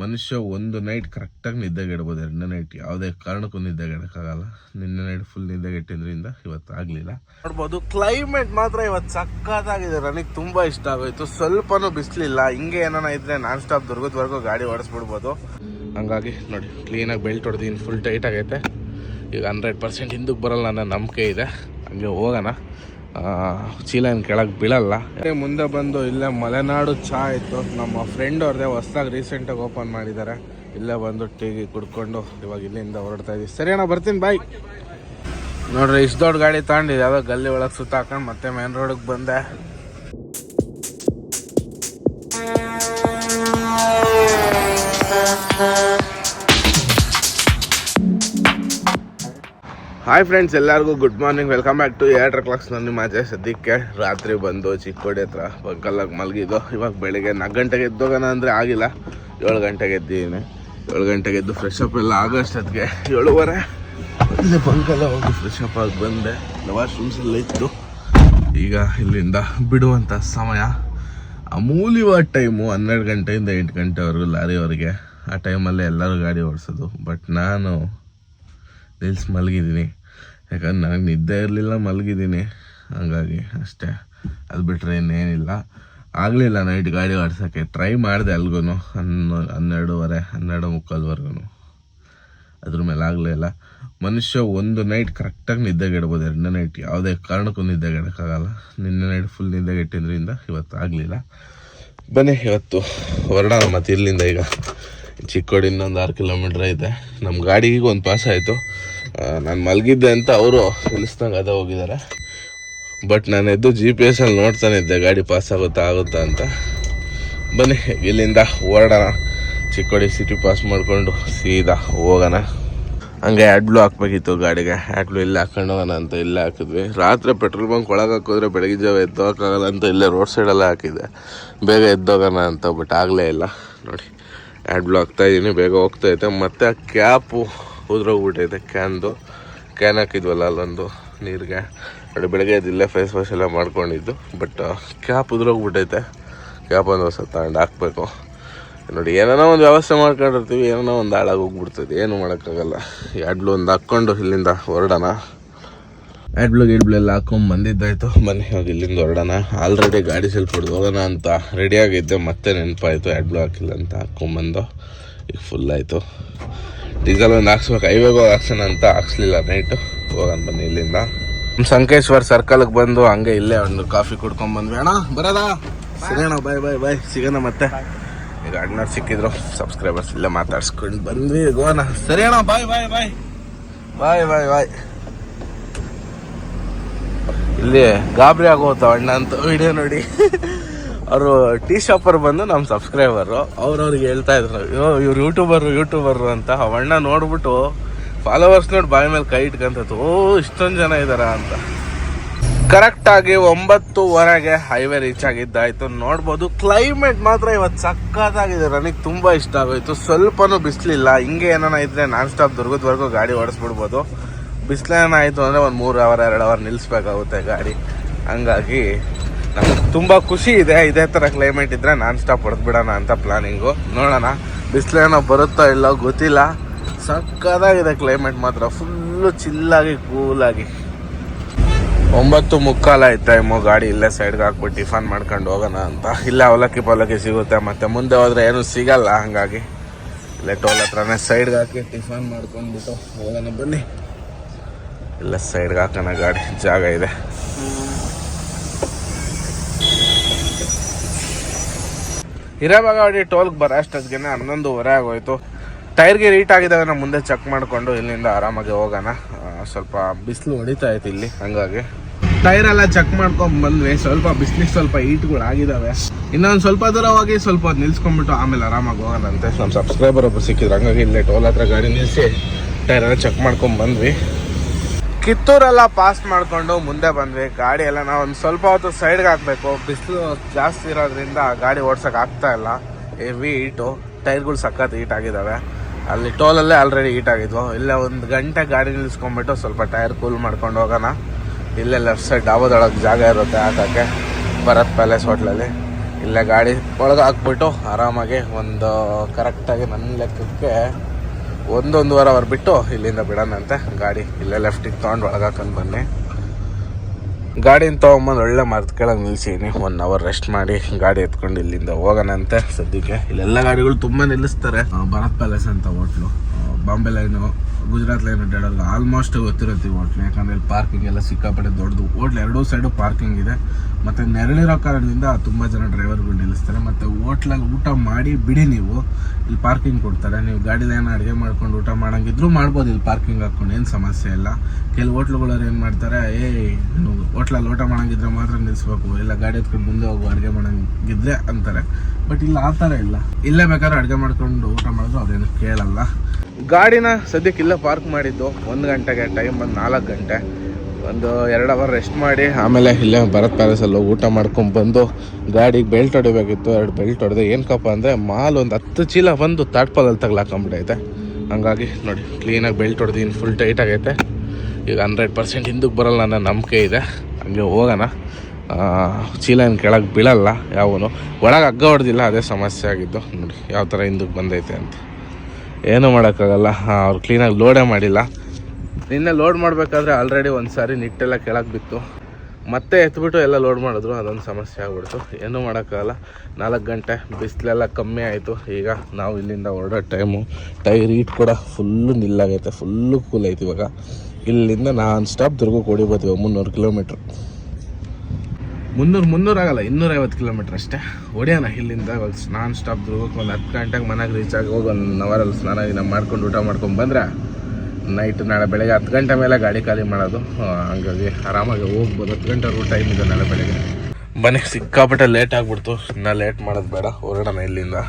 ಮನುಷ್ಯ ಒಂದು ನೈಟ್ ಕರೆಕ್ಟಾಗಿ ನಿದ್ದೆಗೆಡ್ಬೋದು. ಎರಡನೇ ನೈಟ್ ಯಾವುದೇ ಕಾರಣಕ್ಕೂ ನಿದ್ದೆಗೆಡಕ್ಕಾಗಲ್ಲ. ನಿನ್ನೆ ನೈಟ್ ಫುಲ್ ನಿದ್ದೆಗೆಟ್ಟಿದ್ರಿಂದ ಇವತ್ತು ಆಗಲಿಲ್ಲ. ನೋಡ್ಬೋದು ಕ್ಲೈಮೇಟ್ ಮಾತ್ರ ಇವತ್ತು ಸಕ್ಕತ್ತಾಗಿದೆ ನನಗೆ ತುಂಬ ಇಷ್ಟ ಆಗೋಯ್ತು. ಸ್ವಲ್ಪನೂ ಬಿಸಿಲಿಲ್ಲ. ಹಿಂಗೆ ಏನಾನ ಇದ್ರೆ ನಾನ್ ಸ್ಟಾಪ್ ದುರ್ಗದವರೆಗೂ ಗಾಡಿ ಓಡಿಸ್ಬಿಡ್ಬೋದು. ಹಂಗಾಗಿ ನೋಡಿ ಕ್ಲೀನಾಗಿ ಬೆಲ್ಟ್ ಹೊಡೆದೀನಿ ಫುಲ್ ಟೈಟ್ ಆಗೈತೆ. ಈಗ ಹಂಡ್ರೆಡ್ ಪರ್ಸೆಂಟ್ ಹಿಂದಕ್ಕೆ ಬರಲ್ಲ ಅನ್ನೋ ನಂಬಿಕೆ ಇದೆ. ಹಂಗೆ ಹೋಗೋಣ. ಚೀಲ ಏನು ಕೆಳಗೆ ಬೀಳಲ್ಲ. ಮುಂದೆ ಬಂದು ಇಲ್ಲೇ ಮಲೆನಾಡು ಚಾ ಇತ್ತು. ನಮ್ಮ ಫ್ರೆಂಡ್ ಅವ್ರದ್ದೇ ಹೊಸ್ದಾಗಿ ರೀಸೆಂಟಾಗಿ ಓಪನ್ ಮಾಡಿದ್ದಾರೆ. ಇಲ್ಲೇ ಬಂದು ಟೀಗಿ ಕುಡ್ಕೊಂಡು ಇವಾಗ ಇಲ್ಲಿಂದ ಹೊರಡ್ತಾ ಇದ್ದೀವಿ ಸರಿ ಅಣ್ಣ, ಬರ್ತೀನಿ ಬಾಯ್ ನೋಡ್ರಿ, ಇಷ್ಟು ದೊಡ್ಡ ಗಾಡಿ ತಗೊಂಡಿದ್ದೆ. ಯಾವುದೋ ಗಲ್ಲಿ ಒಳಗೆ ಸುತ್ತ ಹಾಕೊಂಡು ಮತ್ತೆ ಮೇನ್ ರೋಡಿಗೆ ಬಂದೆ. ಹಾಯ್ ಫ್ರೆಂಡ್ಸ್ ಎಲ್ಲರಿಗೂ good morning welcome back to ಎರಡು ಕ್ಲಾಕ್ಸ್ ನನ್ನ ಮಾಜೆ ಸದ್ಯಕ್ಕೆ ರಾತ್ರಿ ಬಂದು ಚಿಕ್ಕೋಡಿ ಹತ್ರ ಬಂಕಲ್ಲಾಗಿ ಮಲಗಿದ್ದು. ಇವಾಗ ಬೆಳಿಗ್ಗೆ ನಾಲ್ಕು ಗಂಟೆಗೆ ಎದ್ದೋಗೋಣ ಅಂದರೆ ಆಗಿಲ್ಲ. ಏಳು ಗಂಟೆಗೆ ಎದ್ದೀನಿ ಏಳು ಗಂಟೆಗೆ ಎದ್ದು ಫ್ರೆಶ್ ಅಪ್ ಎಲ್ಲ ಆಗೋಷ್ಟೊತ್ತಿಗೆ ಏಳುವರೆ. ಇಲ್ಲಿ ಬಂಕಲ್ಲ ಹೋಗಿ ಫ್ರೆಶ್ ಅಪ್ ಆಗಿ ಬಂದೆ. ವಾಶ್ರೂಮ್ಸ್ ಎಲ್ಲ ಇತ್ತು. ಈಗ ಇಲ್ಲಿಂದ ಬಿಡುವಂಥ ಸಮಯ. ಅಮೂಲ್ಯವಾದ ಟೈಮು ಹನ್ನೆರಡು ಗಂಟೆಯಿಂದ ಎಂಟು ಗಂಟೆವರೆಗೂ ಲಾರಿವರೆಗೆ ಆ ಟೈಮಲ್ಲೇ ಎಲ್ಲರೂ ಗಾಡಿ ಓಡಿಸೋದು. ಬಟ್ ನಾನು ನಿಲ್ಸಿ ಮಲಗಿದ್ದೀನಿ. ಯಾಕಂದ್ರೆ ನನಗೆ ನಿದ್ದೆ ಇರಲಿಲ್ಲ, ಮಲಗಿದ್ದೀನಿ. ಹಂಗಾಗಿ ಅಷ್ಟೇ. ಅದು ಬಿಟ್ಟರೆ ಇನ್ನೇನಿಲ್ಲ. ಆಗಲಿಲ್ಲ ನೈಟ್ ಗಾಡಿ ಓಡ್ಸೋಕ್ಕೆ. ಟ್ರೈ ಮಾಡಿದೆ ಅಲ್ಗೂ ಹನ್ನೊ, ಹನ್ನೆರಡೂವರೆ ಹನ್ನೆರಡು ಮುಕ್ಕಾಲ್ವರೆಗೂ ಅದ್ರ ಮೇಲೆ ಆಗಲಿಲ್ಲ ಮನುಷ್ಯ ಒಂದು ನೈಟ್ ಕರೆಕ್ಟಾಗಿ ನಿದ್ದೆಗೆಡ್ಬೋದು. ಎರಡನೇ ನೈಟ್ ಯಾವುದೇ ಕಾರಣಕ್ಕೂ ನಿದ್ದೆಗೆಡೋಕ್ಕಾಗಲ್ಲ. ನಿನ್ನೆ ನೈಟ್ ಫುಲ್ ನಿದ್ದೆಗೆಟ್ಟಿದ್ರಿಂದ ಇವತ್ತು ಆಗಲಿಲ್ಲ. ಬನ್ನಿ, ಇವತ್ತು ಹೊರಡೋಣ ಮತ್ತು ಇಲ್ಲಿಂದ ಈಗ. ಚಿಕ್ಕೋಡಿ ಇನ್ನೊಂದು ಆರು ಕಿಲೋಮೀಟ್ರ್ ಐತೆ. ನಮ್ಮ ಗಾಡಿಗೆ ಒಂದು ಪಾಸ್ ಆಯಿತು. ನಾನು ಮಲಗಿದ್ದೆ ಅಂತ ಅವರು ತಿಳಿಸ್ದಂಗೆ ಅದೇ ಹೋಗಿದ್ದಾರೆ ಬಟ್ ನಾನು ಎದ್ದು ಜಿ ಪಿ ಎಸ್ ನೋಡ್ತಾನೆ ಇದ್ದೆ, ಗಾಡಿ ಪಾಸ್ ಆಗುತ್ತಾ ಆಗುತ್ತಾ ಅಂತ. ಬನ್ನಿ, ಇಲ್ಲಿಂದ ಓಡೋಣ. ಚಿಕ್ಕೋಡಿ ಸಿಟಿ ಪಾಸ್ ಮಾಡಿಕೊಂಡು ಸೀದಾ ಹೋಗೋಣ. ಹಂಗೆ ಆ್ಯಡ್ಲು ಹಾಕ್ಬೇಕಿತ್ತು ಗಾಡಿಗೆ. ಆ್ಯಡ್ಲು ಇಲ್ಲೇ ಹಾಕೊಂಡು ಹೋಗೋಣ ಅಂತ ಇಲ್ಲೇ ಹಾಕಿದ್ವಿ. ರಾತ್ರಿ ಪೆಟ್ರೋಲ್ ಬಂಕ್ ಒಳಗೆ ಹಾಕಿದ್ರೆ ಬೆಳಗ್ಗೆ ಜಾವ ಎದ್ದೋಕ್ಕಾಗಲ್ಲ ಅಂತ ಇಲ್ಲೇ ರೋಡ್ ಸೈಡೆಲ್ಲ ಹಾಕಿದ್ದೆ. ಬೇಗ ಎದ್ದೋಗೋಣ ಅಂತ ಬಟ್ ಆಗಲೇ ಇಲ್ಲ. ನೋಡಿ. ಆ್ಯಡ್ ಹಾಕ್ತಾ ಇದ್ದೀನಿ ಬೇಗ ಹೋಗ್ತಾ ಐತೆ ಮತ್ತು ಆ ಕ್ಯಾಪು ಉದ್ರೋಗ್ಬಿಟ್ಟೈತೆ ಕ್ಯಾನ್ದು ಕ್ಯಾನ್ ಹಾಕಿದ್ವಲ್ಲ ಅಲ್ಲೊಂದು ನೀರಿಗೆ. ನೋಡಿ ಬೆಳಗ್ಗೆ ಎದ್ದು ಇಲ್ಲೇ ಫೇಸ್ ವಾಶ್ ಎಲ್ಲ ಮಾಡ್ಕೊಂಡಿದ್ದು. ಬಟ್ ಕ್ಯಾಪ್ ಉದ್ರೋಗ್ಬಿಟ್ಟೈತೆ ಕ್ಯಾಪ್ ಒಂದು ಹೊಸ ತಗೊಂಡು ಹಾಕ್ಬೇಕು. ನೋಡಿ, ಏನಾನ ಒಂದು ವ್ಯವಸ್ಥೆ ಮಾಡ್ಕೊಂಡಿರ್ತೀವಿ, ಏನಾನ ಒಂದು ಹಾಳಾಗಿ ಹೋಗ್ಬಿಡ್ತದೆ. ಏನು ಮಾಡೋಕ್ಕಾಗಲ್ಲ. ಎಡ್ಲು ಒಂದು ಹಾಕ್ಕೊಂಡು ಇಲ್ಲಿಂದ ಹೊರಡೋಣ. ಎಡ್ಬ್ಲು ಗಿಡ್ಬ್ಲು ಎಲ್ಲ ಹಾಕೊಂಡು ಬಂದಿದ್ದಾಯ್ತು. ಬನ್ನಿ, ಇವಾಗ ಇಲ್ಲಿಂದ ಹೊರಡೋಣ. ಆಲ್ರೆಡಿ ಗಾಡಿ ಸ್ವಲ್ಪ ಹೊಡೆದು ಹೋಗೋಣ ಅಂತ ರೆಡಿಯಾಗಿದ್ದೆ ಮತ್ತೆ ನೆನಪಾಯಿತು ಎಡ್ಬ್ಲು ಹಾಕಿಲ್ಲ ಅಂತ ಹಾಕ್ಕೊಂಬಂದು ಈಗ ಫುಲ್ ಆಯಿತು. ಡೀಸೆಲ್ ಒಂದು ಹಾಕ್ಸ್ಬೇಕು. ಹೈವೇಗೆ ಹೋಗಿ ಹಾಕ್ಸೋಣ ಅಂತ ಹಾಕ್ಸ್ಲಿಲ್ಲ ನೈಟು ಹೋಗೋಣ ಬನ್ನಿ ಇಲ್ಲಿಂದ. ನಮ್ಮ ಸಂಕೇಶ್ವರ್ ಸರ್ಕಲ್ಗೆ ಬಂದು ಹಂಗೆ ಇಲ್ಲೇ ಒಂದು ಕಾಫಿ ಕುಡ್ಕೊಂಡ್ ಬಂದ್ವಿ. ಅಣ್ಣ, ಬರೋದಾ? ಅಣ್ಣ ಬಾಯ್ ಬಾಯ್ ಬಾಯ್ ಸಿಗೋಣ ಮತ್ತೆ. ಈಗ ಅಣ್ಣವ್ರು ಸಿಕ್ಕಿದ್ರು. ಸಬ್ಸ್ಕ್ರೈಬರ್ಸ್ ಇಲ್ಲೇ ಮಾತಾಡ್ಸ್ಕೊಂಡು ಬಂದ್ವಿ. ಗೋಣ ಸರಿ ಅಣ್ಣ ಬಾಯ್ ಬಾಯ್ ಬಾಯ್ ಬಾಯ್ ಬಾಯ್ ಬಾಯ್ ಇಲ್ಲಿ ಗಾಬರಿ ಆಗೋತಾವ ಅಣ್ಣ ಅಂತ ವಿಡಿಯೋ ನೋಡಿ. ಅವರು ಟೀ ಶಾಪರ್ ಬಂದು ನಮ್ಮ ಸಬ್ಸ್ಕ್ರೈಬರು ಅವ್ರವ್ರಿಗೆ ಹೇಳ್ತಾ ಇದ್ರು ಇವ್ರು ಯೂಟ್ಯೂಬರು ಯೂಟ್ಯೂಬರು ಅಂತ. ಅವಣ್ಣ ನೋಡ್ಬಿಟ್ಟು ಫಾಲೋವರ್ಸ್ ನೋಡಿ ಬಾಯಿ ಮೇಲೆ ಕೈ ಇಟ್ಕೊಂತ ಓ, ಇಷ್ಟೊಂದು ಜನ ಇದಾರ? ಅಂತ. ಕರೆಕ್ಟಾಗಿ ಒಂಬತ್ತುವರೆಗೆ ಹೈವೇ ರೀಚ್ ಆಗಿದ್ದಾಯ್ತು. ನೋಡ್ಬೋದು ಕ್ಲೈಮೇಟ್ ಮಾತ್ರ ಇವತ್ತು ಸಕ್ಕತ್ತಾಗಿದೆ. ನನಗೆ ತುಂಬ ಇಷ್ಟ ಆಗೋಯ್ತು. ಸ್ವಲ್ಪನೂ ಬಿಸಿಲಿಲ್ಲ. ಹಿಂಗೆ ಏನಾನ ಇದ್ರೆ ನಾನ್ ಸ್ಟಾಪ್ ದುರ್ಗದವರೆಗೂ ಗಾಡಿ ಓಡಿಸ್ಬಿಡ್ಬೋದು. ಬಿಸಿಲೇನಾಯಿತು ಅಂದರೆ ಒಂದು ಮೂರು ಅವರ್ ಎರಡು ಅವರ್ ನಿಲ್ಲಿಸ್ಬೇಕಾಗುತ್ತೆ ಗಾಡಿ. ಹಂಗಾಗಿ ನಮ್ಗೆ ತುಂಬ ಖುಷಿ ಇದೆ, ಇದೇ ಥರ ಕ್ಲೈಮೇಟ್ ಇದ್ದರೆ ನಾನ್ ಸ್ಟಾಪ್ ಹೊಡೆದ್ಬಿಡೋಣ ಅಂತ ಪ್ಲಾನಿಂಗು ನೋಡೋಣ, ಬಿಸಿಲೇನೋ ಬರುತ್ತೋ ಇಲ್ಲೋ ಗೊತ್ತಿಲ್ಲ. ಸಕ್ಕತ್ತಾಗಿದೆ ಕ್ಲೈಮೇಟ್ ಮಾತ್ರ ಫುಲ್ಲು ಚಿಲ್ಲಾಗಿ ಕೂಲಾಗಿ ಒಂಬತ್ತು ಮುಕ್ಕಾಲ ಆಯ್ತು ಟೈಮು ಗಾಡಿ ಇಲ್ಲೇ ಸೈಡ್ಗೆ ಹಾಕ್ಬಿಟ್ಟು ಟಿಫನ್ ಮಾಡ್ಕೊಂಡು ಹೋಗೋಣ ಅಂತ. ಇಲ್ಲೇ ಅವಲಕ್ಕಿ ಪವಲಕ್ಕಿ ಸಿಗುತ್ತೆ, ಮತ್ತೆ ಮುಂದೆ ಹೋದರೆ ಏನು ಸಿಗಲ್ಲ, ಹಂಗಾಗಿ. ಇಲ್ಲೇ ಟೋಲ್ ಹತ್ರನೇ ಸೈಡ್ಗೆ ಹಾಕಿ ಟಿಫನ್ ಮಾಡ್ಕೊಂಡ್ಬಿಟ್ಟು ಹೋಗೋಣ ಬನ್ನಿ. ಇಲ್ಲ ಸೈಡ್ಗೆ ಹಾಕೋಣ ಗಾಡಿ. ಜಾಗ ಇದೆ. ಹಿರೇಬಾಗವಾಡಿ ಟೋಲ್ಗೆ ಬರೋ ಅಷ್ಟೊತ್ತಿಗೆ ಹನ್ನೊಂದುವರೆ ಆಗೋಯ್ತು. ಟೈರ್ಗೆ ರೀಟ್ ಆಗಿದಾಗ ನಾವು ಮುಂದೆ ಚೆಕ್ ಮಾಡಿಕೊಂಡು ಇಲ್ಲಿಂದ ಆರಾಮಾಗಿ ಹೋಗೋಣ. ಸ್ವಲ್ಪ ಬಿಸಿಲು ಹೊಡಿತಾ ಇತ್ತು ಇಲ್ಲಿ, ಹಂಗಾಗಿ. ಟೈರ್ ಎಲ್ಲ ಚೆಕ್ ಮಾಡ್ಕೊಂಡು ಬಂದ್ವಿ. ಸ್ವಲ್ಪ ಬಿಸಿಲಿಗೆ ಸ್ವಲ್ಪ ಈಟ್ಗಳು ಆಗಿದಾವೆ. ಇನ್ನೊಂದು ಸ್ವಲ್ಪ ದೂರ ಹೋಗಿ ಸ್ವಲ್ಪ ಹೊತ್ತು ನಿಲ್ಸ್ಕೊಂಡ್ಬಿಟ್ಟು ಆಮೇಲೆ ಆರಾಮಾಗಿ ಅಂತ ನಮ್ಮ ಸಬ್ಸ್ಕ್ರೈಬರ್ ಒಬ್ಬರು ಸಿಕ್ಕಿದ್ರು. ಹಂಗಾಗಿ ಇಲ್ಲೇ ಟೋಲ್ ಹತ್ರ ಗಾಡಿ ನಿಲ್ಲಿಸಿ ಟೈರ್ ಎಲ್ಲ ಚೆಕ್ ಮಾಡ್ಕೊಂಡು ಬಂದ್ವಿ. ಕಿತ್ತೂರೆಲ್ಲ ಪಾಸ್ ಮಾಡ್ಕೊಂಡು ಮುಂದೆ ಬಂದ್ವಿ. ಗಾಡಿ ಎಲ್ಲ ನಾವು ಒಂದು ಸ್ವಲ್ಪ ಹೊತ್ತು ಸೈಡ್ಗೆ ಹಾಕಬೇಕು. ಬಿಸಿಲು ಜಾಸ್ತಿ ಇರೋದ್ರಿಂದ ಗಾಡಿ ಓಡ್ಸೋಕೆ ಆಗ್ತಾ ಇಲ್ಲ. ಹೆವಿ ಹೀಟು ಟೈರ್ಗಳು ಸಖತ್ ಹೀಟ್ ಆಗಿದ್ದಾವೆ ಅಲ್ಲಿ ಟೋಲಲ್ಲೇ ಆಲ್ರೆಡಿ ಹೀಟ್ ಆಗಿದ್ವು. ಇಲ್ಲೇ ಒಂದು ಗಂಟೆ ಗಾಡಿ ನಿಲ್ಲಿಸ್ಕೊಂಬಿಟ್ಟು ಸ್ವಲ್ಪ ಟೈರ್ ಕೂಲ್ ಮಾಡ್ಕೊಂಡು ಹೋಗೋಣ. ಇಲ್ಲೇ ಲೆಫ್ಟ್ ಸೈಡ್ ಡಾಬಾದೊಳಗೆ ಜಾಗ ಇರುತ್ತೆ ಹಾಕೋಕ್ಕೆ. ಭರತ್ ಪ್ಯಾಲೇಸ್ ಹೋಟ್ಲಲ್ಲಿ ಇಲ್ಲೇ ಗಾಡಿ ಒಳಗೆ ಹಾಕ್ಬಿಟ್ಟು ಆರಾಮಾಗಿ ಒಂದು ಕರೆಕ್ಟಾಗಿ ನನ್ನ ಲೆಕ್ಕಕ್ಕೆ ಒಂದೊಂದುವರೆ ಅವರ್ ಬಿಟ್ಟು ಇಲ್ಲಿಂದ ಬಿಡೋಣಂತೆ. ಗಾಡಿ ಇಲ್ಲೇ ಲೆಫ್ಟಿಗೆ ತೊಗೊಂಡು ಒಳಗಾಕೊಂಡು ಬನ್ನಿ. ಗಾಡಿನ ತೊಗೊಂಬಂದು ಒಳ್ಳೆ ಮರ್ತ್ ಕೆಳಗೆ ನಿಲ್ಸೀನಿ. ಒನ್ ಅವರ್ ರೆಸ್ಟ್ ಮಾಡಿ ಗಾಡಿ ಎತ್ಕೊಂಡು ಇಲ್ಲಿಂದ ಹೋಗೋಣಂತೆ. ಸದ್ಯಕ್ಕೆ ಇಲ್ಲೆಲ್ಲ ಗಾಡಿಗಳು ತುಂಬ ನಿಲ್ಲಿಸ್ತಾರೆ. ಭರತ್ ಪ್ಯಾಲೇಸ್ ಅಂತ hotel. Bombay line Gujarat line ಅಡ್ಡಾಡಲ್ಲ almost ಗೊತ್ತಿರುತ್ತೆ ಹೋಟ್ಲು ಯಾಕಂದರೆ ಇಲ್ಲಿ ಪಾರ್ಕಿಂಗ್ ಎಲ್ಲ ಸಿಕ್ಕಾಪಟ್ಟೆ ದೊಡ್ಡದು. ಹೋಟ್ಲ್ ಎರಡೂ ಸೈಡು ಪಾರ್ಕಿಂಗ್ ಇದೆ. ಮತ್ತು ನೆರಳಿರೋ ಕಾರಣದಿಂದ ತುಂಬ ಜನ ಡ್ರೈವರ್ಗಳು ನಿಲ್ಲಿಸ್ತಾರೆ. ಮತ್ತು ಹೋಟ್ಲಲ್ಲಿ ಊಟ ಮಾಡಿ ಬಿಡಿ ನೀವು. ಇಲ್ಲಿ ಪಾರ್ಕಿಂಗ್ ಕೊಡ್ತಾರೆ. ನೀವು ಗಾಡಿಲಿ ಏನೋ ಅಡುಗೆ ಮಾಡ್ಕೊಂಡು ಊಟ ಮಾಡಂಗಿದ್ರು ಮಾಡ್ಬೋದು. ಇಲ್ಲಿ ಪಾರ್ಕಿಂಗ್ ಹಾಕ್ಕೊಂಡು ಏನು ಸಮಸ್ಯೆ ಇಲ್ಲ. ಕೆಲವು ಹೋಟ್ಲುಗಳವ್ರು ಏನು ಮಾಡ್ತಾರೆ ಏ ನೀವು ಹೋಟ್ಲಲ್ಲಿ ಊಟ ಮಾಡೋಂಗಿದ್ರೆ ಮಾತ್ರ ನಿಲ್ಲಿಸ್ಬೇಕು ಇಲ್ಲ ಗಾಡಿ ಎತ್ಕೊಂಡು ಮುಂದೆ ಹೋಗು, ಅಡುಗೆ ಮಾಡಂಗಿದ್ರೆ ಅಂತಾರೆ. ಬಟ್ ಇಲ್ಲಿ ಆ ಥರ ಇಲ್ಲ. ಇಲ್ಲೇ ಬೇಕಾದ್ರೆ ಅಡುಗೆ ಮಾಡ್ಕೊಂಡು ಊಟ ಮಾಡಿದ್ರು ಅದೇನು ಕೇಳಲ್ಲ. ಗಾಡಿನ ಸದ್ಯಕ್ಕೆ ಇಲ್ಲೇ ಪಾರ್ಕ್ ಮಾಡಿದ್ದು. ಒಂದು ಗಂಟೆಗೆ ಟೈಮ್ ಬಂದು ನಾಲ್ಕು ಗಂಟೆ. ಒಂದು ಎರಡು ಅವರ್ ರೆಸ್ಟ್ ಮಾಡಿ, ಆಮೇಲೆ ಇಲ್ಲೇ ಭರತ್ ಪ್ಯಾಲೇಸಲ್ಲಿ ಊಟ ಮಾಡ್ಕೊಂಡು ಬಂದು ಗಾಡಿಗೆ ಬೆಲ್ಟ್ ಹೊಡಿಬೇಕಿತ್ತು. ಎರಡು ಬೆಲ್ಟ್ ಹೊಡೆದು ಏನಕ್ಕಪ್ಪ ಅಂದರೆ ಮಾಲ್ ಒಂದು ಹತ್ತು ಚೀಲ ಬಂದು ತಾಟ್ಪಾಲಲ್ಲಿ ತಗ್ಲಾಕೊಂಬಿಟ್ಟೈತೆ ಹಂಗಾಗಿ ನೋಡಿ ಕ್ಲೀನಾಗಿ ಬೆಲ್ಟ್ ಹೊಡೆದು ಫುಲ್ ಟೈಟ್ ಆಗೈತೆ. ಈಗ ಹಂಡ್ರೆಡ್ ಪರ್ಸೆಂಟ್ ಹಿಂದಕ್ಕೆ ಬರಲ್ಲ ಅನ್ನೋ ನಂಬಿಕೆ ಇದೆ. ಹಂಗೆ ಹೋಗೋಣ. ಚೀಲ ಏನು ಕೆಳಗೆ ಬೀಳಲ್ಲ ಯಾವನು. ಒಳಗೆ ಹಗ್ಗ ಹೊಡೆದಿಲ್ಲ, ಅದೇ ಸಮಸ್ಯೆ ಆಗಿದ್ದು. ನೋಡಿ, ಯಾವ ಥರ ಹಿಂದಕ್ಕೆ ಬಂದೈತೆ ಅಂತ. ಏನೂ ಮಾಡೋಕ್ಕಾಗಲ್ಲ. ಅವ್ರು ಕ್ಲೀನಾಗಿ ಲೋಡೇ ಮಾಡಿಲ್ಲ. ನಿನ್ನೆ ಲೋಡ್ ಮಾಡಬೇಕಾದ್ರೆ ಆಲ್ರೆಡಿ ಒಂದು ಸಾರಿ ನಿಟ್ಟೆಲ್ಲ ಕೆಳಗೆ ಬಿತ್ತು. ಮತ್ತೆ ಎತ್ಬಿಟ್ಟು ಎಲ್ಲ ಲೋಡ್ ಮಾಡಿದ್ರು, ಅದೊಂದು ಸಮಸ್ಯೆ ಆಗ್ಬಿಡ್ತು. ಏನೂ ಮಾಡೋಕ್ಕಾಗಲ್ಲ. ನಾಲ್ಕು ಗಂಟೆ, ಬಿಸಿಲೆಲ್ಲ ಕಮ್ಮಿ ಆಯಿತು. ಈಗ ನಾವು ಇಲ್ಲಿಂದ ಹೊರಡೋ ಟೈಮು ಟೈರ್ ಈಟ್ ಕೂಡ ಫುಲ್ಲು ನಿಲ್ಲಾಗೈತೆ ಫುಲ್ಲು ಕೂಲ್ ಆಯ್ತು ಇವಾಗ. ಇಲ್ಲಿಂದ ನಾನ್ ಸ್ಟಾಪ್ ದುರ್ಗಕ್ಕೆ ಹೊಡಿಬೋದು ಮುನ್ನೂರು ಕಿಲೋಮೀಟ್ರ್ ಮುನ್ನೂರು ಮುನ್ನೂರು ಆಗಲ್ಲ, ಇನ್ನೂರೈವತ್ತು ಕಿಲೋಮೀಟ್ರ್ ಅಷ್ಟೇ. ಹೊಡೆಯೋಣ ಇಲ್ಲಿಂದ ನಾನ್ ಸ್ಟಾಪ್ ದುರ್ಗಕ್ಕೆ ಒಂದು ಹತ್ತು ಗಂಟೆಗೆ ಮನೆಗೆ ರೀಚ್ ಆಗಿ ಹೋಗಿ ಒಂದು ಅವರಲ್ಲಿ ಸ್ನಾನ ಗಿನ ಮಾಡ್ಕೊಂಡು ಊಟ ಮಾಡ್ಕೊಂಡು ಬಂದ್ರೆ ನೈಟ್ ನಾಳೆ ಬೆಳಗ್ಗೆ ಹತ್ತು ಗಂಟೆ ಮೇಲೆ ಗಾಡಿ ಖಾಲಿ ಮಾಡೋದು. ಹಂಗಾಗಿ ಆರಾಮಾಗಿ ಹೋಗ್ಬೋದು. ಹತ್ತು ಗಂಟೆ ರೂಟ್ ಟೈಮ್ ನಾಳೆ ಬೆಳಗ್ಗೆ. ಮನೆಗೆ ಸಿಕ್ಕಾಪಟ್ಟೆ ಲೇಟ್ ಆಗ್ಬಿಡ್ತು. ನಾ ಲೇಟ್ ಮಾಡೋದು ಬೇಡ. ಹೊರಡೋಣ ಇಲ್ಲಿಂದ.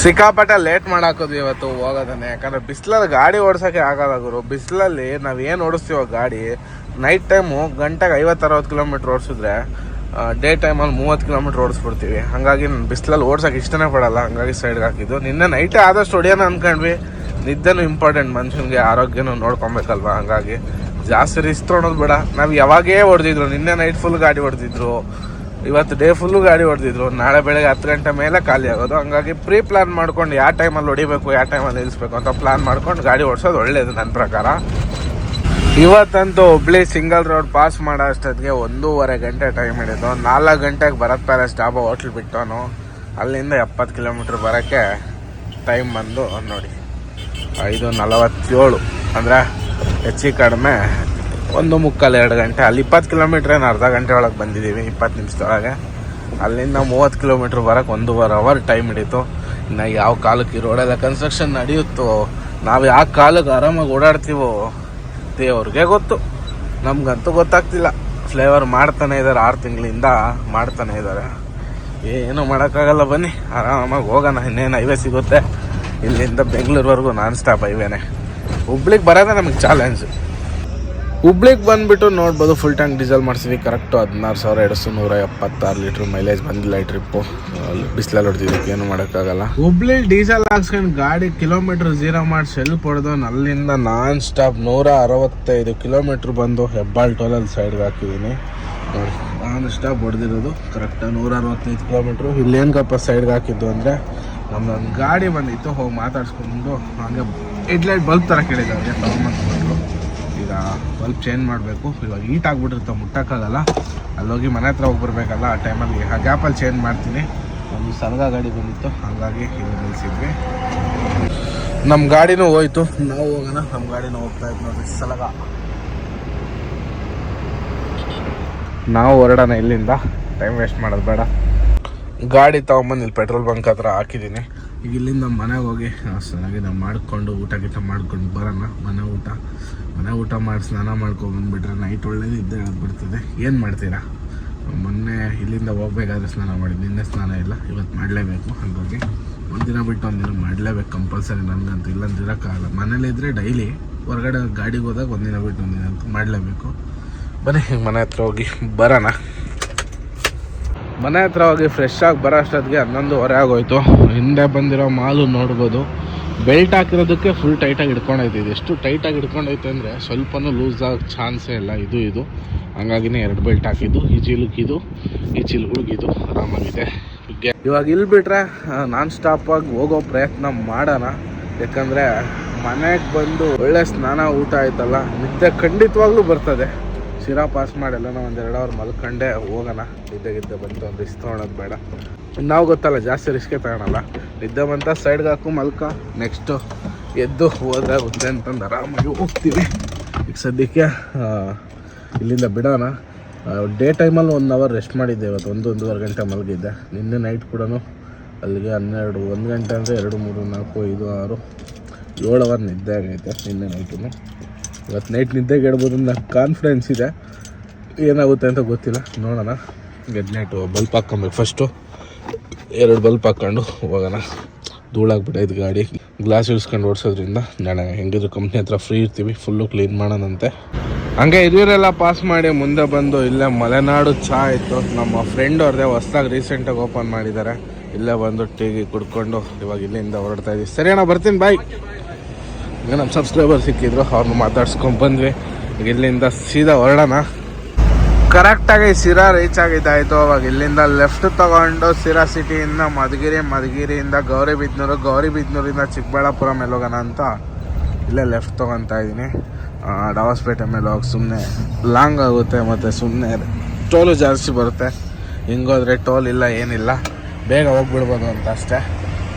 ಸಿಕ್ಕಾಪಟ್ಟೆ ಲೇಟ್ ಮಾಡಾಕೋದು ಇವತ್ತು ಹೋಗೋದನ್ನೇ. ಯಾಕಂದ್ರೆ ಬಿಸಿಲಲ್ಲಿ ಗಾಡಿ ಓಡಿಸೋಕೆ ಆಗಲ್ಲ ಗುರು. ಬಿಸಿಲಲ್ಲಿ ನಾವು ಏನು ಓಡಿಸ್ತೀವೋ ಗಾಡಿ ನೈಟ್ ಟೈಮು ಗಂಟೆಗೆ ಐವತ್ತು, ಅರವತ್ತು ಕಿಲೋಮೀಟ್ರ್ ಓಡಿಸಿದ್ರೆ ಡೇ ಟೈಮಲ್ಲಿ ಮೂವತ್ತು ಕಿಲೋಮೀಟ್ರ್ ಓಡಿಸ್ಬಿಡ್ತೀವಿ. ಹಾಗಾಗಿ ನಾನು ಬಿಸಿಲಲ್ಲಿ ಓಡ್ಸೋಕೆ ಇಷ್ಟನೇ ಪಡಲ್ಲ. ಹಂಗಾಗಿ ಸೈಡ್ಗೆ ಹಾಕಿದ್ದು. ನಿನ್ನೆ ನೈಟೇ ಆದಷ್ಟು ಹೊಡಿಯೋಣ ಅಂದ್ಕೊಂಡ್ವಿ ನಿದ್ದೆನೂ ಇಂಪಾರ್ಟೆಂಟ್ ಮನುಷ್ಯನಿಗೆ, ಆರೋಗ್ಯನೂ ನೋಡ್ಕೊಬೇಕಲ್ವ? ಹಂಗಾಗಿ ಜಾಸ್ತಿ ರಿಸ್ಕ್ ತೊಗೊಳೋದು ಬೇಡ. ನಾವು ಯಾವಾಗೇ ಹೊಡೆದಿದ್ರು, ನಿನ್ನೆ ನೈಟ್ ಫುಲ್ ಗಾಡಿ ಹೊಡೆದಿದ್ರು, ಇವತ್ತು ಡೇ ಫುಲ್ಲು ಗಾಡಿ ಹೊಡೆದಿದ್ರು, ನಾಳೆ ಬೆಳಗ್ಗೆ ಹತ್ತು ಗಂಟೆ ಮೇಲೆ ಖಾಲಿ ಆಗೋದು. ಹಾಗಾಗಿ ಪ್ರೀ ಪ್ಲಾನ್ ಮಾಡ್ಕೊಂಡು ಯಾವ ಟೈಮಲ್ಲಿ ಹೊಡಿಬೇಕು, ಯಾವ ಟೈಮಲ್ಲಿ ನಿಲ್ಲಿಸ್ಬೇಕು ಅಂತ ಪ್ಲಾನ್ ಮಾಡ್ಕೊಂಡು ಗಾಡಿ ಓಡಿಸೋದು ಒಳ್ಳೆಯದು ನನ್ನ ಪ್ರಕಾರ. ಇವತ್ತಂತೂ ಹುಬ್ಳಿ ಸಿಂಗಲ್ ರೋಡ್ ಪಾಸ್ ಮಾಡೋ ಅಷ್ಟೊತ್ತಿಗೆ ಒಂದೂವರೆ ಗಂಟೆ ಟೈಮ್ ಹಿಡಿದು ನಾಲ್ಕು ಗಂಟೆಗೆ ಭರತ್ ಪ್ಯಾಲೇಸ್ ಡಾಬಾ ಹೋಟ್ಲ್ ಬಿಟ್ಟವನು. ಅಲ್ಲಿಂದ ಎಪ್ಪತ್ತು ಕಿಲೋಮೀಟ್ರ್ ಬರೋಕ್ಕೆ ಟೈಮ್ ಬಂದು ನೋಡಿ, ಐದು ನಲವತ್ತೇಳು. ಅಂದರೆ ಹೆಚ್ಚು ಕಡಿಮೆ ಒಂದು ಮುಕ್ಕಾಲು ಎರಡು ಗಂಟೆ. ಅಲ್ಲಿ ಇಪ್ಪತ್ತು ಕಿಲೋಮೀಟ್ರ್ ಏನು ಅರ್ಧ ಗಂಟೆ ಒಳಗೆ ಬಂದಿದ್ದೀವಿ, ಇಪ್ಪತ್ತು ನಿಮಿಷದೊಳಗೆ. ಅಲ್ಲಿಂದ ಮೂವತ್ತು ಕಿಲೋಮೀಟ್ರ್ ಬರೋಕ್ಕೆ ಒಂದೂವರೆ ಅವರ್ ಟೈಮ್ ಹಿಡಿತು. ಇನ್ನು ಯಾವ ಕಾಲಕ್ಕೆ ಈ ರೋಡೆಲ್ಲ ಕನ್ಸ್ಟ್ರಕ್ಷನ್ ನಡೆಯುತ್ತೋ, ನಾವು ಯಾವ ಕಾಲಕ್ಕೆ ಆರಾಮಾಗಿ ಓಡಾಡ್ತೀವೋ ದೇವ್ರಿಗೆ ಗೊತ್ತು. ನಮಗಂತೂ ಗೊತ್ತಾಗ್ತಿಲ್ಲ. ಫ್ಲೇವರ್ ಮಾಡ್ತಾನೆ ಇದ್ದಾರೆ ಆರು ತಿಂಗಳಿಂದ ಮಾಡ್ತಾನೆ ಇದ್ದಾರೆ ಏನು ಮಾಡೋಕ್ಕಾಗಲ್ಲ ಬನ್ನಿ. ಆರಾಮಾಗಿ ಹೋಗೋಣ ಇನ್ನೇನು ಹೈವೇ ಸಿಗುತ್ತೆ. ಇಲ್ಲಿಂದ ಬೆಂಗಳೂರುವರೆಗೂ ನಾನ್ ಸ್ಟಾಪ್ ಹೈವೇನೆ ಹುಬ್ಳಿಗೆ ಬರೋದೇ ನಮಗೆ ಚಾಲೆಂಜ್ ಹುಬ್ಳಿಗೆ ಬಂದ್ಬಿಟ್ಟು ನೋಡ್ಬೋದು ಫುಲ್ ಟ್ಯಾಂಕ್ ಡೀಸೆಲ್ ಮಾಡಿಸಿದ್ವಿ. ಕರೆಕ್ಟು ಹದಿನಾರು ಸಾವಿರ ಎರಡು ಸಾವಿರ ನೂರ ಎಪ್ಪತ್ತಾರು ಲೀಟ್ರ್ ಮೈಲೇಜ್ ಬಂದಿಲ್ಲ ಈ ಟ್ರಿಪ್ಪು ಬಿಸಿಲಲ್ಲಿ ಹೊಡೆದಿದ್ದಕ್ಕೆ ಏನು ಮಾಡೋಕ್ಕಾಗಲ್ಲ. ಹುಬ್ಳಿ ಡೀಸೆಲ್ ಹಾಕ್ಸ್ಕೊಂಡು ಗಾಡಿ ಕಿಲೋಮೀಟ್ರ್ ಜೀರೋ ಮಾಡಿ ಸೆಲ್ಪ್ ಹೊಡೆದು ಅಲ್ಲಿಂದ ನಾನ್ ಸ್ಟಾಪ್ ನೂರ ಅರವತ್ತೈದು ಕಿಲೋಮೀಟ್ರ್ ಬಂದು ಹೆಬ್ಬಾಳ್ ಟೋಲಲ್ಲಿ ಸೈಡ್ಗೆ ಹಾಕಿದ್ದೀನಿ ನೋಡಿ ನಾನ್ ಸ್ಟಾಪ್ ಹೊಡೆದಿರೋದು ಕರೆಕ್ಟಾಗಿ ನೂರ ಅರವತ್ತೈದು ಕಿಲೋಮೀಟ್ರು ಕಪ್ಪ ಸೈಡ್ಗೆ ಹಾಕಿದ್ದು ಅಂದರೆ ನಮ್ಮದೊಂದು ಗಾಡಿ ಬಂದಿತ್ತು, ಹೋಗಿ ಮಾತಾಡ್ಸ್ಕೊಂಡು ಹಾಗೆ ಹೆಡ್ಲೈಟ್ ಬಲ್ಬ್ ಥರ ಕೇಳಿದ್ದಾರೆ ತೊಗೊಂಬಂದ್ಬಿಟ್ರು ಈಗ ಬಲ್ಬ್ ಚೇಂಜ್ ಮಾಡಬೇಕು. ಇವಾಗ ಹೀಟ್ ಆಗಿಬಿಟ್ಟಿರುತ್ತೆ, ಮುಟ್ಟಕ್ಕಾಗಲ್ಲ. ಅಲ್ಲೋಗಿ ಮನೆ ಹತ್ರ ಹೋಗಿ ಬರಬೇಕಲ್ಲ ಆ ಟೈಮಲ್ಲಿ ಆ ಗ್ಯಾಪಲ್ಲಿ ಚೇಂಜ್ ಮಾಡ್ತೀನಿ. ಒಂದು ಸಲಗ ಗಾಡಿ ಬಂದಿತ್ತು. ಹಾಗಾಗಿ ಇಲ್ಲಿ ನಿಲ್ಲಿಸಿದ್ವಿ ನಮ್ಮ ಗಾಡಿನೂ ಹೋಯ್ತು. ನಾವು ಹೋಗೋಣ. ನಮ್ಮ ಗಾಡಿನೂ ಹೋಗ್ತಾ ಇತ್ತು ನೋಡ್ರಿ, ಸಲಗ. ನಾವು ಹೊರಡೋಣ ಇಲ್ಲಿಂದ. ಟೈಮ್ ವೇಸ್ಟ್ ಮಾಡೋದು ಬೇಡ. ಗಾಡಿ ತೊಗೊಂಬಂದು ಇಲ್ಲಿ ಪೆಟ್ರೋಲ್ ಬಂಕ್ ಹತ್ರ ಹಾಕಿದ್ದೀನಿ ಈಗ ಇಲ್ಲಿಂದ ಮನೆಗೆ ಹೋಗಿ ಚೆನ್ನಾಗಿ ನಾವು ಮಾಡಿಕೊಂಡು, ಊಟ ಗೀಟ ಮಾಡ್ಕೊಂಡು ಬರೋಣ. ಮನೆ ಊಟ. ಮನೆ ಊಟ ಮಾಡಿ ಸ್ನಾನ ಮಾಡ್ಕೊಂಡು ಬಂದುಬಿಟ್ರೆ ನೈಟ್ ಒಳ್ಳೇದು ಇದ್ದೇ ಆಗ್ಬಿಡ್ತದೆ. ಏನು ಮಾಡ್ತೀರಾ? ಮೊನ್ನೆ ಇಲ್ಲಿಂದ ಹೋಗ್ಬೇಕಾದ್ರೆ ಸ್ನಾನ ಮಾಡಿ ನಿನ್ನೆ ಸ್ನಾನ ಇಲ್ಲ, ಇವತ್ತು ಮಾಡಲೇಬೇಕು ಹಾಗಾಗಿ. ಒಂದಿನ ಬಿಟ್ಟು ಒಂದಿನ ಮಾಡಲೇಬೇಕು ಕಂಪಲ್ಸರಿ ನನಗಂತೂ ಇಲ್ಲಂದಿರೋಕ್ಕಾಗಲ್ಲ ಮನೇಲಿದ್ದರೆ ಡೈಲಿ ಹೊರಗಡೆ ಗಾಡಿಗೆ ಹೋದಾಗ ಒಂದಿನ ಬಿಟ್ಟು ಒಂದಿನ ಅಂತ ಮಾಡಲೇಬೇಕು. ಬನ್ನಿ, ಮನೆ ಹತ್ರ ಹೋಗಿ ಬರೋಣ. ಮನೆ ಹತ್ರ ಹೋಗಿ ಫ್ರೆಶ್ ಆಗಿ ಬರೋ ಅಷ್ಟೊತ್ತಿಗೆ ಹನ್ನೊಂದುವರೆ ಆಗೋಯ್ತು. ಹಿಂದೆ ಬಂದಿರೋ ಮಾಲು ನೋಡ್ಬೋದು. ಬೆಲ್ಟ್ ಹಾಕಿರೋದಕ್ಕೆ ಫುಲ್ ಟೈಟಾಗಿ ಹಿಡ್ಕೊಂಡೈತೆ ಇದು ಎಷ್ಟು ಟೈಟಾಗಿ ಹಿಡ್ಕೊಂಡೈತೆ ಅಂದರೆ ಸ್ವಲ್ಪನೂ ಲೂಸ್ ಆಗೋ ಚಾನ್ಸೇ ಇಲ್ಲ. ಇದು ಇದು. ಹಂಗಾಗಿನೇ ಎರಡು ಬೆಲ್ಟ್ ಹಾಕಿದ್ದು. ಈ ಚೀಲಕ್ಕೆ ಇದು, ಈ ಚೀಲಗಳಿಗಿದು ಆರಾಮಾಗಿದೆ. ಇವಾಗ ಇಲ್ಲಿ ಬಿಟ್ರೆ ನಾನ್ ಸ್ಟಾಪಾಗಿ ಹೋಗೋ ಪ್ರಯತ್ನ ಮಾಡೋಣ. ಯಾಕಂದರೆ ಮನೆಗೆ ಬಂದು ಒಳ್ಳೆ ಸ್ನಾನ ಊಟ ಆಯ್ತಲ್ಲ, ನಿದ್ದೆ ಖಂಡಿತವಾಗ್ಲೂ ಬರ್ತದೆ. ಶಿರಾ ಪಾಸ್ ಮಾಡಿಲ್ಲ, ನಾವು ಒಂದು ಎರಡು ಅವರ್ ಮಲ್ಕೊಂಡೆ ಹೋಗೋಣ. ನಿದ್ದೆ ಗಿದ್ದೆ ಬಂತು, ಒಂದು ರಿಸ್ಕ್ ತೊಗೊಳೋದು ಬೇಡ. ನಾವು ಗೊತ್ತಲ್ಲ, ಜಾಸ್ತಿ ರಿಸ್ಕೇ ತಗೊಳಲ್ಲ. ನಿದ್ದೆ ಬಂತ ಸೈಡ್ಗೆ ಹಾಕು, ಮಲ್ಕ. ನೆಕ್ಸ್ಟು ಎದ್ದು ಹೋದ್ರೆ ಗೊತ್ತೆ ಅಂತಂದು ಆರಾಮಾಗಿ ಹೋಗ್ತೀವಿ. ಈಗ ಸದ್ಯಕ್ಕೆ ಇಲ್ಲಿಂದ ಬಿಡೋಣ. ಡೇ ಟೈಮಲ್ಲಿ ಒನ್ ಅವರ್ ರೆಸ್ಟ್ ಮಾಡಿದ್ದೆ ಇವತ್ತು, ಒಂದು, ಒಂದೂವರೆ ಗಂಟೆ ಮಲಗಿದ್ದೆ. ನಿನ್ನೆ ನೈಟ್ ಕೂಡ ಅಲ್ಲಿಗೆ ಹನ್ನೆರಡು, ಒಂದು ಗಂಟೆ ಅಂದರೆ ಎರಡು, ಮೂರು, ನಾಲ್ಕು, ಐದು, ಆರು, ಏಳು ಅವರ್ ನಿದ್ದೆ ಆಗೈತೆ ನಿನ್ನೆ ನೈಟು ಇವತ್ತು ನೈಟ್ ನಿದ್ದೆಗೆ ಇಡ್ಬೋದು ಅಂತ ಕಾನ್ಫಿಡೆನ್ಸ್ ಇದೆ. ಏನಾಗುತ್ತೆ ಅಂತ ಗೊತ್ತಿಲ್ಲ. ನೋಡೋಣ. ಗೆಡ್ಲೈಟು ಬಲ್ಪ್ ಹಾಕ್ಕೊಬೇಕು ಫಸ್ಟು ಎರಡು ಬಲ್ಪ್ ಹಾಕ್ಕೊಂಡು ಹೋಗೋಣ. ಧೂಳಾಗ್ಬಿಟ್ಟೈತೆ ಗಾಡಿ. ಗ್ಲಾಸ್ ಇಳಿಸ್ಕೊಂಡು ಓಡಿಸೋದ್ರಿಂದ ನಾಳೆ ಹೆಂಗಿದ್ರು ಕಂಪ್ನಿ ಹತ್ರ ಫ್ರೀ ಇರ್ತೀವಿ. ಫುಲ್ಲು ಕ್ಲೀನ್ ಮಾಡೋಣಂತೆ. ಹಂಗೆ ಹಿರಿಯರೆಲ್ಲ ಪಾಸ್ ಮಾಡಿ ಮುಂದೆ ಬಂದು ಇಲ್ಲೇ ಮಲೆನಾಡು ಚಾ ಇತ್ತು ನಮ್ಮ ಫ್ರೆಂಡ್ ಅವ್ರದ್ದೇ ಹೊಸ್ದಾಗಿ ರೀಸೆಂಟಾಗಿ ಓಪನ್ ಮಾಡಿದ್ದಾರೆ. ಇಲ್ಲೇ ಬಂದು ಟೀಗೆ ಕುಡ್ಕೊಂಡು ಇವಾಗ ಇಲ್ಲಿಂದ ಹೊರಡ್ತಾ ಇದ್ದೀವಿ ಸರಿ ಅಣ್ಣ, ಬರ್ತೀನಿ ಬಾಯ್ ಈಗ ನಮ್ಮ ಸಬ್ಸ್ಕ್ರೈಬರ್ ಸಿಕ್ಕಿದ್ರು ಅವ್ರನ್ನ ಮಾತಾಡ್ಸ್ಕೊಂಡು ಬಂದ್ವಿ. ಇಲ್ಲಿಂದ ಸೀದಾ ಹೊರಡೋಣ. ಕರೆಕ್ಟಾಗಿ ಸಿರಾ ರೀಚ್ ಆಗಿದ್ದಾಯಿತು. ಅವಾಗ ಇಲ್ಲಿಂದ ಲೆಫ್ಟ್ ತಗೊಂಡು ಸಿರಾ ಸಿಟಿಯಿಂದ ಮಧುಗಿರಿ, ಮಧುಗಿರಿಯಿಂದ ಗೌರಿಬಿದ್ನೂರು ಗೌರಿಬಿದ್ನೂರಿಂದ ಚಿಕ್ಕಬಳ್ಳಾಪುರ ಮೇಲೆ ಹೋಗೋಣ ಅಂತ ಇಲ್ಲೇ ಲೆಫ್ಟ್ ತೊಗೊತಾ ಇದ್ದೀನಿ. ಡವಾಸ್ಪೇಟೆ ಮೇಲೆ ಹೋಗಿ ಸುಮ್ಮನೆ ಲಾಂಗ್ ಆಗುತ್ತೆ ಮತ್ತು ಸುಮ್ಮನೆ ಟೋಲು ಜಾಸ್ತಿ ಬರುತ್ತೆ. ಹಿಂಗೋದ್ರೆ ಟೋಲ್ ಇಲ್ಲ, ಏನಿಲ್ಲ. ಬೇಗ ಹೋಗ್ಬಿಡ್ಬೋದು ಅಂತ ಅಷ್ಟೇ.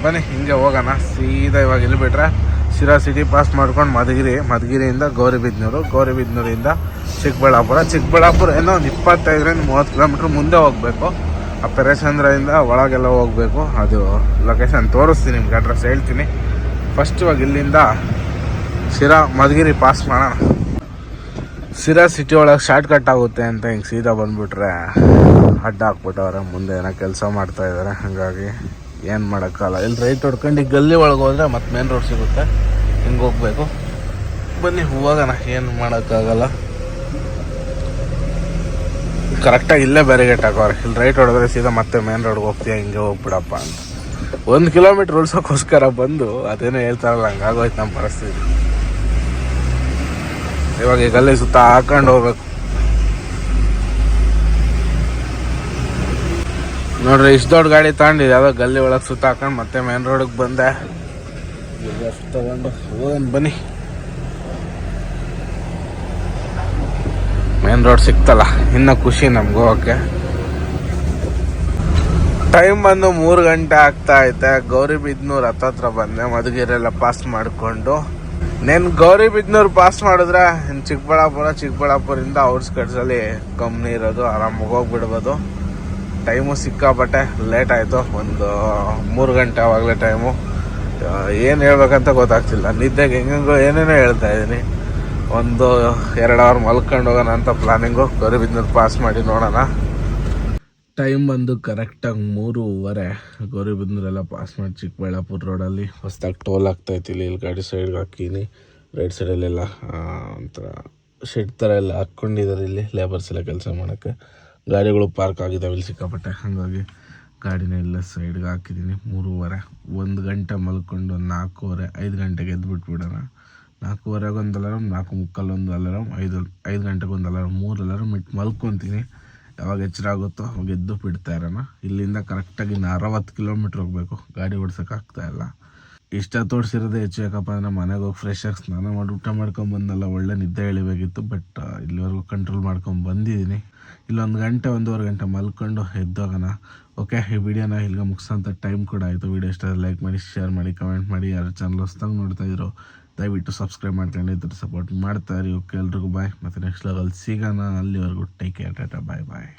ಬನ್ನಿ, ಹಿಂಗೆ ಹೋಗೋಣ. ಸೀದಾ ಇವಾಗ ಇಲ್ಲಿ ಬಿಟ್ರೆ ಶಿರಾ ಸಿಟಿ ಪಾಸ್ ಮಾಡ್ಕೊಂಡು ಮಧುಗಿರಿ, ಮಧುಗಿರಿಯಿಂದ ಗೌರಿಬಿದ್ನೂರು, ಗೌರಿಬಿದ್ನೂರಿಂದ ಚಿಕ್ಕಬಳ್ಳಾಪುರ ಚಿಕ್ಕಬಳ್ಳಾಪುರ ಏನೋ ಒಂದು ಇಪ್ಪತ್ತೈದರಿಂದ ಮೂವತ್ತು ಕಿಲೋಮೀಟ್ರ್ ಮುಂದೆ ಹೋಗಬೇಕು. ಆ ಪೆರೇಸಂದ್ರದಿಂದ ಒಳಗೆಲ್ಲ ಹೋಗಬೇಕು. ಅದು ಲೊಕೇಶನ್ ತೋರಿಸ್ತೀನಿ, ನಿಮ್ಗೆ ಅಡ್ರೆಸ್ ಹೇಳ್ತೀನಿ. ಫಸ್ಟ್ ಇವಾಗ ಇಲ್ಲಿಂದ ಶಿರಾ, ಮಧುಗಿರಿ ಪಾಸ್ ಮಾಡೋಣ. ಸಿರಾ ಸಿಟಿ ಒಳಗೆ ಶಾರ್ಟ್ ಕಟ್ ಆಗುತ್ತೆ ಅಂತ ಹಿಂಗೆ ಸೀದಾ ಬಂದುಬಿಟ್ರೆ ಅಡ್ಡ ಹಾಕ್ಬಿಟ್ಟವ್ರೆ, ಮುಂದೆ ಏನೋ ಕೆಲಸ ಮಾಡ್ತಾ ಇದ್ದಾರೆ ಹಾಗಾಗಿ. ಏನು ಮಾಡೋಕ್ಕಲ್ಲ ಇಲ್ಲಿ ರೈಟ್ ಹೊಡ್ಕೊಂಡು ಈ ಗಲ್ಲಿ ಒಳಗೆ ಹೋದ್ರೆ ಮತ್ತೆ ಮೇನ್ ರೋಡ್ ಸಿಗುತ್ತೆ. ಹಿಂಗೆ ಹೋಗ್ಬೇಕು. ಬನ್ನಿ, ಹೋಗೋಣ. ಏನು ಮಾಡೋಕ್ಕಾಗಲ್ಲ. ಕರೆಕ್ಟಾಗಿ ಇಲ್ಲೇ ಬ್ಯಾರಿಗೇಟ್ ಹಾಕೋರೆ ಇಲ್ಲಿ ರೈಟ್ ಹೊಡೆದ್ರೆ ಸೀದಾ ಮತ್ತೆ ಮೇನ್ ರೋಡ್ಗೆ ಹೋಗ್ತೀಯಾ? ಹಿಂಗೆ ಹೋಗ್ಬಿಡಪ್ಪ ಅಂತ. ಒಂದು ಕಿಲೋಮೀಟ್ರ್ ಉಳ್ಸೋಕ್ಕೋಸ್ಕರ ಬಂದು ಅದೇನೋ ಹೇಳ್ತಾರಲ್ಲ ಹಂಗಾಗೋಯ್ತು ನಮ್ಮ ಪರಿಸ್ಥಿತಿ. ಇವಾಗ ಈ ಗಲ್ಲಿ ಸುತ್ತ ಹಾಕೊಂಡು ಹೋಗ್ಬೇಕು. ನೋಡ್ರಿ, ಇಷ್ಟು ದೊಡ್ಡ ಗಾಡಿ ತಗೊಂಡಿದ್ದೆ. ಯಾವುದೋ ಗಲ್ಲಿ ಒಳಗೆ ಸುತ್ತ ಹಾಕೊಂಡು ಮತ್ತೆ ಮೇನ್ ರೋಡಿಗೆ ಬಂದೆ. ತಗೊಂಡು ಹೋಗೋಣ ಬನ್ನಿ. ಮೇನ್ ರೋಡ್ ಸಿಕ್ತಲ್ಲ, ಇನ್ನ ಖುಷಿ ನಮ್ಗೆ ಹೋಗೋಕ್ಕೆ. ಟೈಮ್ ಬಂದು ಮೂರು ಗಂಟೆ ಆಗ್ತಾ ಐತೆ. ಗೌರಿಬಿದ್ನೂರು ಹತ್ತತ್ರ ಬಂದೆ ಮಧುಗಿರೆಲ್ಲ ಪಾಸ್ ಮಾಡಿಕೊಂಡು. ನೆನ್ ಗೌರಿಬಿದ್ನೂರು ಪಾಸ್ ಮಾಡಿದ್ರೆ ಇನ್ನು ಚಿಕ್ಕಬಳ್ಳಾಪುರ ಚಿಕ್ಕಬಳ್ಳಾಪುರದಿಂದ ಔಟ್ಸ್ಕಟ್ಸಲ್ಲಿ ಕಂಪ್ನಿ ಇರೋದು, ಆರಾಮಾಗಿ ಹೋಗ್ಬಿಡ್ಬೋದು. ಟೈಮು ಸಿಕ್ಕಾಪಟ್ಟೆ ಲೇಟ್ ಆಯಿತು. ಒಂದು, ಮೂರು ಗಂಟೆ ಆವಾಗಲೇ ಟೈಮು. ಏನು ಹೇಳ್ಬೇಕಂತ ಗೊತ್ತಾಗ್ತಿಲ್ಲ. ನಿದ್ದೆಗೆ ಹೆಂಗೋ ಏನೇನೋ ಹೇಳ್ತಾ ಇದ್ದೀನಿ ಒಂದು, ಎರಡು ಅವರ್ ಮಲ್ಕೊಂಡು ಹೋಗೋಣ ಅಂತ ಪ್ಲಾನಿಂಗು ಗೌರಿಬಿದ್ನೂರು ಪಾಸ್ ಮಾಡಿ ನೋಡೋಣ. ಟೈಮ್ ಬಂದು ಕರೆಕ್ಟಾಗಿ ಮೂರುವರೆ. ಗೌರಿಬಿದ್ನೂರೆಲ್ಲ ಪಾಸ್ ಮಾಡಿ ಚಿಕ್ಕಬಳ್ಳಾಪುರ ರೋಡಲ್ಲಿ ಹೊಸ್ದಾಗಿ ಟೋಲ್ ಆಗ್ತಾಯಿತ್ತು ಇಲ್ಲಿ ಇಲ್ಲಿ ಗಾಡಿ ಸೈಡ್ಗೆ ಹಾಕೀನಿ ರೈಟ್ ಸೈಡಲ್ಲೆಲ್ಲ ಒಂಥರ ಶೆಡ್ ಥರ ಎಲ್ಲ ಹಾಕ್ಕೊಂಡಿದ್ದಾರೆ ಇಲ್ಲಿ. ಲೇಬರ್ಸ್ ಎಲ್ಲ ಕೆಲಸ ಮಾಡೋಕ್ಕೆ. ಗಾಡಿಗಳು ಪಾರ್ಕ್ ಆಗಿದ್ದಾವೆ ಇಲ್ಲಿ ಸಿಕ್ಕಾಪಟ್ಟೆ. ಹಾಗಾಗಿ ಗಾಡಿನ ಎಲ್ಲ ಸೈಡ್ಗೆ ಹಾಕಿದ್ದೀನಿ ಮೂರುವರೆ, ಒಂದು ಗಂಟೆ ಮಲ್ಕೊಂಡು ನಾಲ್ಕೂವರೆ, ಐದು ಗಂಟೆಗೆ ಎದ್ದು ಬಿಟ್ಬಿಡೋಣ. ನಾಲ್ಕೂವರೆಗೆ ಒಂದು ಅಲಾರಾಮ್, ನಾಲ್ಕು ಮುಕ್ಕಲ್ಲೊಂದು ಅಲಾರಮ್, ಐದು ಐದು ಗಂಟೆಗೆ ಒಂದು ಅಲಾರಾಮ್, ಮೂರು ಅಲಾರಾಮ್ ಇಟ್ಟು ಮಲ್ಕೊತೀನಿ. ಯಾವಾಗ ಎಚ್ಚರ ಆಗುತ್ತೋ ಅವಾಗ ಎದ್ದು ಬಿಡ್ತಾ ಇರೋಣ. ಇಲ್ಲಿಂದ ಕರೆಕ್ಟಾಗಿ ಇನ್ನು ಅರವತ್ತು ಕಿಲೋಮೀಟ್ರ್ ಹೋಗಬೇಕು. ಗಾಡಿ ಓಡ್ಸೋಕ್ಕಾಗ್ತಾ ಇಲ್ಲ. ಇಷ್ಟ ತೋರಿಸಿರೋದೇ ಹೆಚ್ಚು ಯಾಕಪ್ಪ ಅಂದರೆ ಮನೆಗೆ ಹೋಗಿ ಫ್ರೆಶ್ ಆಗಿ ಸ್ನಾನ ಮಾಡಿ ಊಟ ಮಾಡ್ಕೊಂಡು ಬಂದಲ್ಲ ಒಳ್ಳೆ ನಿದ್ದೆ ಎಳಿಬೇಕಿತ್ತು ಬಟ್ ಇಲ್ಲಿವರೆಗೂ ಕಂಟ್ರೋಲ್ ಮಾಡ್ಕೊಂಡು ಬಂದಿದ್ದೀನಿ. ಇಲ್ಲೊಂದು ಗಂಟೆ, ಒಂದೂವರೆ ಗಂಟೆ ಮಲ್ಕೊಂಡು ಎದ್ದೋಗೋಣ ಓಕೆ ಈ ವಿಡಿಯೋನ ಇಲ್ಲಿಗೆ ಮುಗಿಸೋಂಥ ಟೈಮ್ ಕೂಡ ಆಯಿತು. ವಿಡಿಯೋ ಇಷ್ಟ ಲೈಕ್ ಮಾಡಿ ಶೇರ್ ಮಾಡಿ ಕಮೆಂಟ್ ಮಾಡಿ. ಯಾರು ಚಾನಲ್ ಹೊಸ್ದಂಗೆ ನೋಡ್ತಾ ಇದ್ರು, ದಯವಿಟ್ಟು ಸಬ್ಸ್ಕ್ರೈಬ್ ಮಾಡ್ಕೊಂಡು ಇದ್ರ ಸಪೋರ್ಟ್ ಮಾಡ್ತಾ ಇರಿ ಓಕೆ ಎಲ್ರಿಗೂ ಬಾಯ್ ಮತ್ತು ನೆಕ್ಸ್ಟ್ ಲೆವೆಲ್ ಸಿಗೋಣ. ಅಲ್ಲಿವರೆಗೂ take care tata bye bye